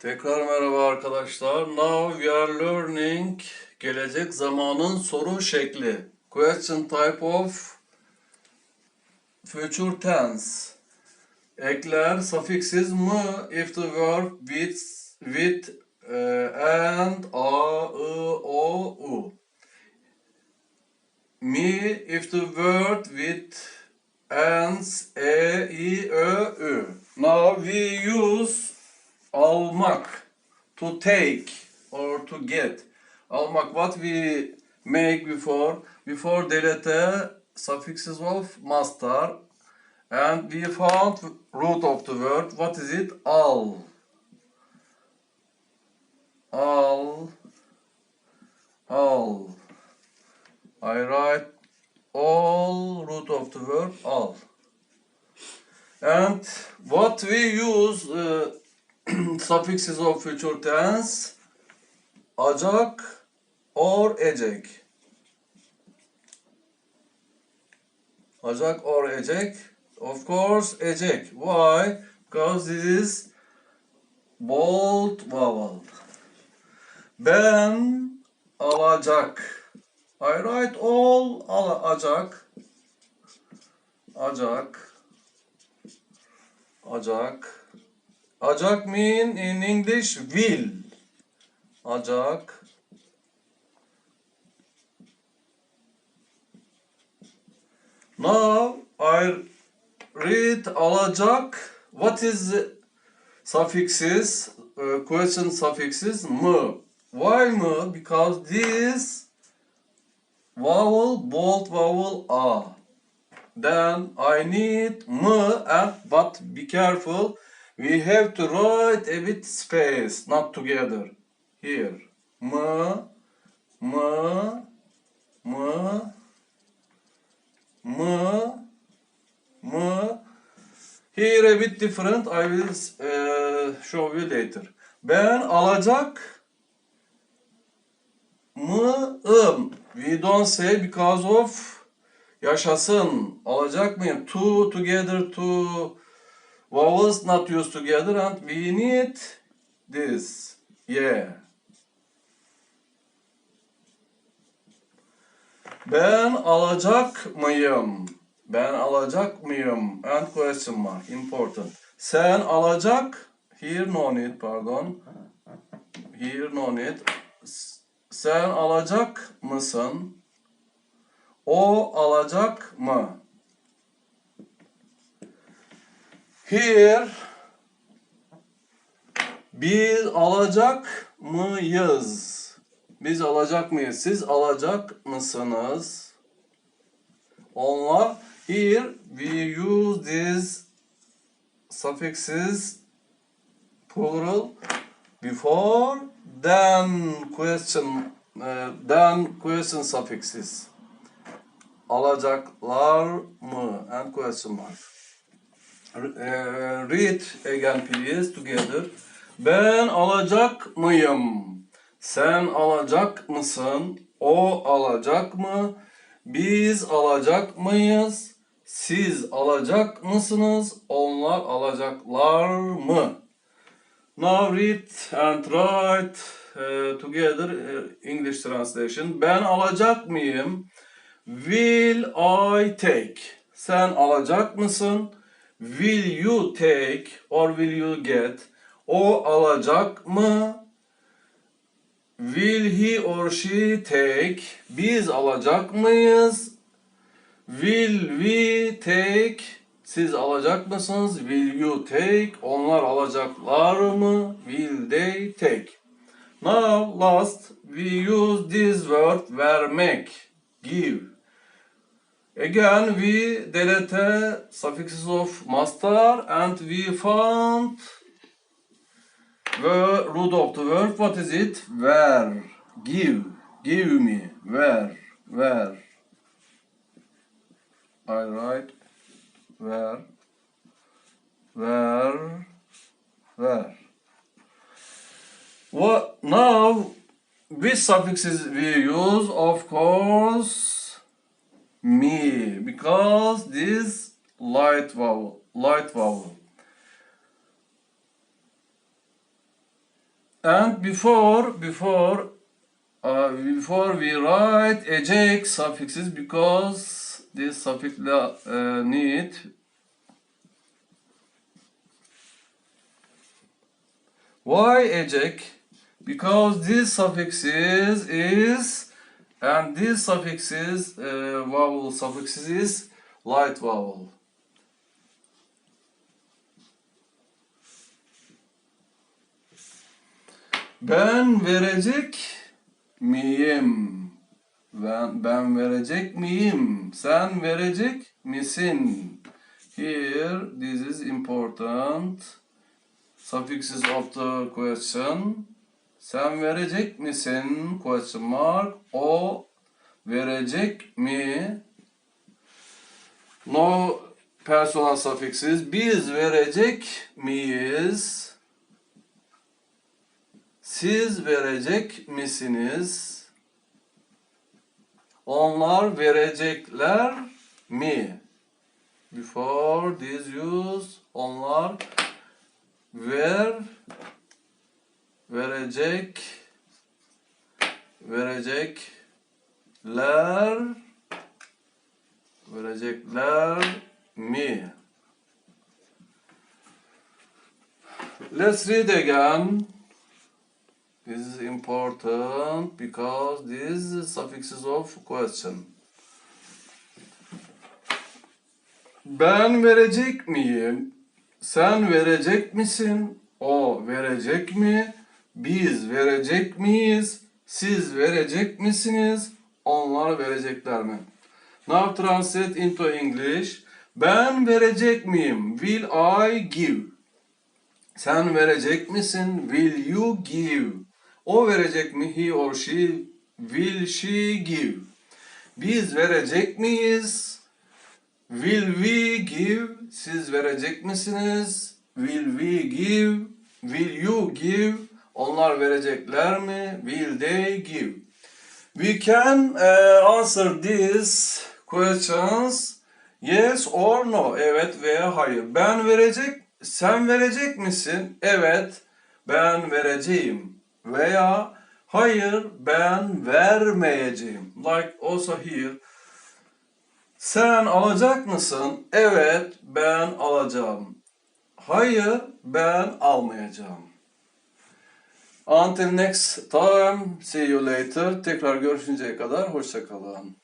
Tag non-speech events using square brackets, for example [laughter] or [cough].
Tekrar merhaba arkadaşlar. Now we are learning gelecek zamanın soru şekli. Question type of future tense. Ekler suffixes mı if the verb with with eh, and a i o u. Mi if the word with ends e i ö ü. Now we use almak. To take or to get. Almak. What we make before. Before delete suffixes of master. And we found root of the word. What is it? Al. Al. Al. I write all root of the word all and what we use uh, [clears throat] suffixes of future tense acak or ecek. Acak or ecek. Of course ecek. Why? Because this is bold vowel. Ben alacak. I write all alacak. Acak. Acak. Acak mean in English will. Acak. Now I read alacak. What is suffixes? Uh, question suffixes mı. Why mı? Because this vowel, bold vowel a. Then I need mı and but be careful. We have to write a bit space, not together. Here. Mı, mı, mı, mı, mı. Here a bit different. I will uh, show you later. Ben alacak mıyım? We don't say because of yaşasın. Alacak mıyım? To, together, to vowels not used together and we need this. Yeah. Ben alacak mıyım? Ben alacak mıyım? And question mark. Important. Sen alacak. Here no need pardon. Here no need. Sen alacak mısın? O alacak mı? Here biz alacak mıyız? Biz alacak mıyız? Siz alacak mısınız? Onlar here we use these suffixes plural before then question uh, then question suffixes alacaklar mı and question mark read again please together. Ben alacak mıyım? Sen alacak mısın? O alacak mı? Biz alacak mıyız? Siz alacak mısınız? Onlar alacaklar mı? Now read and write uh, together uh, English translation. Ben alacak mıyım? Will I take? Sen alacak mısın? Will you take or will you get? O alacak mı? Will he or she take? Biz alacak mıyız? Will we take? Siz alacak mısınız? Will you take? Onlar alacaklar mı? Will they take? Now last we use this word vermek. Give. Again we delete suffixes of master and we found the root of the word. What is it? Where. Give. Give me. Where. Where. I write where. Where. Where. What now? Which suffixes we use? Of course, me because this light vowel, light vowel. and before before uh, before we write ecek suffixes because this suffix uh, need why ecek because this suffixes is and this suffixes uh, vowel suffixes is light vowel Ben verecek miyim? Ben, ben verecek miyim? Sen verecek misin? Here, this is important. Suffixes of the question. Sen verecek misin? Question mark. O verecek mi? No personal suffixes. Biz verecek miyiz? Siz verecek misiniz? Onlar verecekler mi? Before this use onlar ver verecek verecekler verecekler mi? Let's read again. This is important because this is suffixes of question. Ben verecek miyim? Sen verecek misin? O verecek mi? Biz verecek miyiz? Siz verecek misiniz? Onlar verecekler mi? Now translate into English. Ben verecek miyim? Will I give? Sen verecek misin? Will you give? O verecek mi? He or she. Will she give? Biz verecek miyiz? Will we give? Siz verecek misiniz? Will we give? Will you give? Onlar verecekler mi? Will they give? We can uh, answer these questions yes or no. Evet veya hayır. Ben verecek, sen verecek misin? Evet, ben vereceğim. Veya hayır, ben vermeyeceğim. Like also here. Sen alacak mısın? Evet, ben alacağım. Hayır, ben almayacağım. Until next time, see you later. Tekrar görüşünceye kadar hoşça kalın.